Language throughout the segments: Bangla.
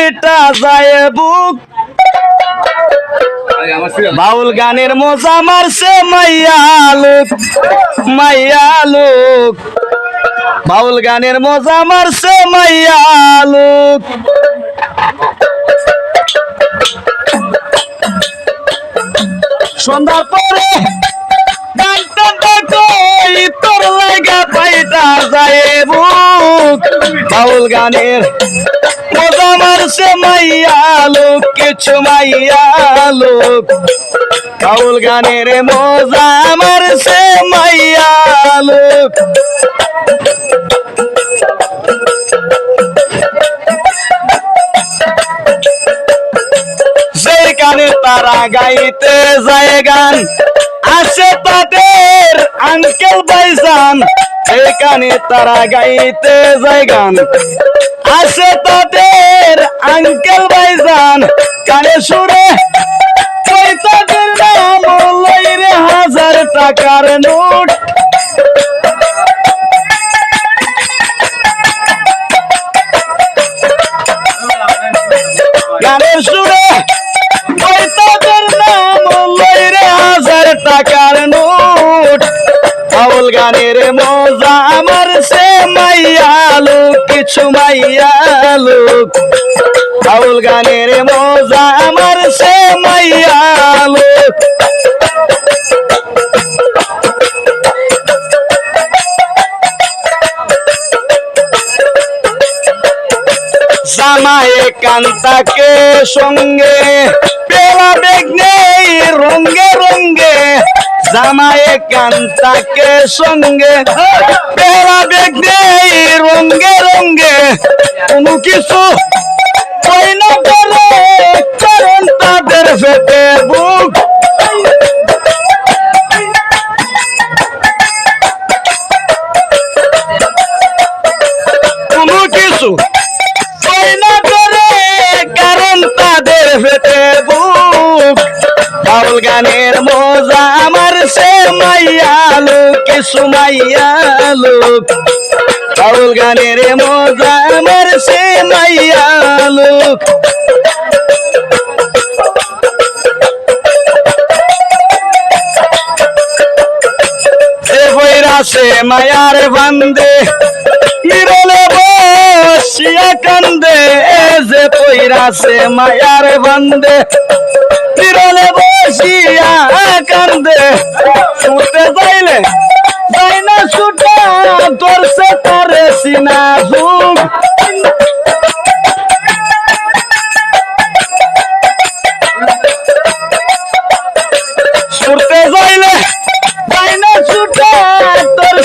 পাইটা যায় বুক। বাউল গানের মজা মারছে মাইয়া লোক মাইয়া লোক। বাউল গানের মজা মারছে মাইয়া লোক। সন্ধ্যার বাউল গানের মজা মারছে মাইয়া লোক, কিছু মাইয়া লোক। বাউল গানের মজা মারছে মাইয়া লোক। তারা গাইতে যায় গান আসে তাদের আঙ্কেল বাইজান এখানে তারা গাইতে যায় গান। আসে তাদের আঙ্কেল বাইজান কানে সুরে তাদের নাম লইরে হাজার টাকার নোট। গানের সুরে টাকার নোট। আউল গানের মজা আমার সে মাইয়া কিছু মাইয়া লোক। গানের মজা আমার সে মাইয়া লোক। কান্তাকে সঙ্গে পেলা বেগ নেই রঙ্গে রঙ্গে জামায়ে কান্তাকে সঙ্গে নেই রঙ্গে রঙ্গে কোনো কিছু কারণ তাদের ফেটে বুক। কোনো কিছু কারণ তাদের ফেটে বুক। বাউল গানের মজা আমার সে মাইয়া লোক কিছু মাইয়া লোক বাউল গানের মজা আমার সে মাইয়া লোক এ বইরা সে মায়ার বান্দে মিরলে বসিয়া কান্দে। এ যে পইরা সে মায়ার বান্দে মিরলে বসিয়া কান্দে শুতে যাইলে যাই না ছুটা সিনা ঝুঁক ছুটতে যাইলে যাই না ছুটা তোর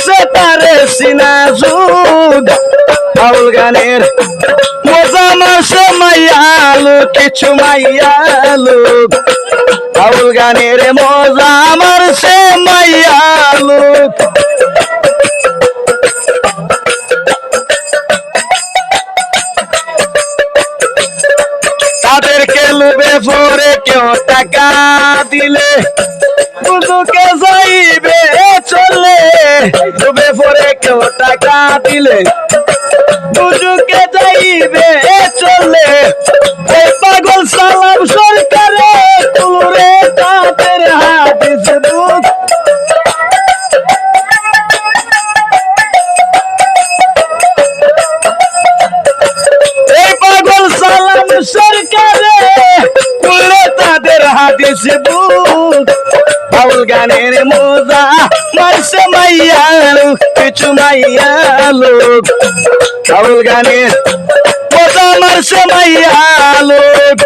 সিনা বাউল গানের মজা মাসে মাইয়ালো, কিছু মাইয়ালো। বাউল গানের মজা আমার সে মাইয়ালো তাদেরকে লুবে পরে কেউ টাকা দিলে। বুঝুকে যাইবে চলে। লুবে পরে কেউ টাকা দিলে। বুঝুকে যাইবে চলে। হাদিস বাউল গানের মোজা মারছে মাইয়া লোক কিছু মাইয়া লোক। বাউল গানের মোজা মারছে মাইয়া লোক।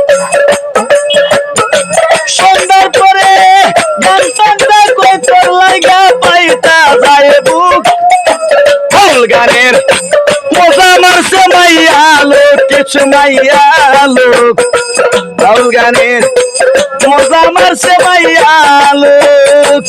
সন্ধ্যার পরে গান টানটা কই তোর লাগা পাইতা যায় বুক। বাউল গানের মোজা মারছে মাইয়া লোক কিছু মাইয়া লোক। বাউল গানের মজা মারছে মাইয়া লোক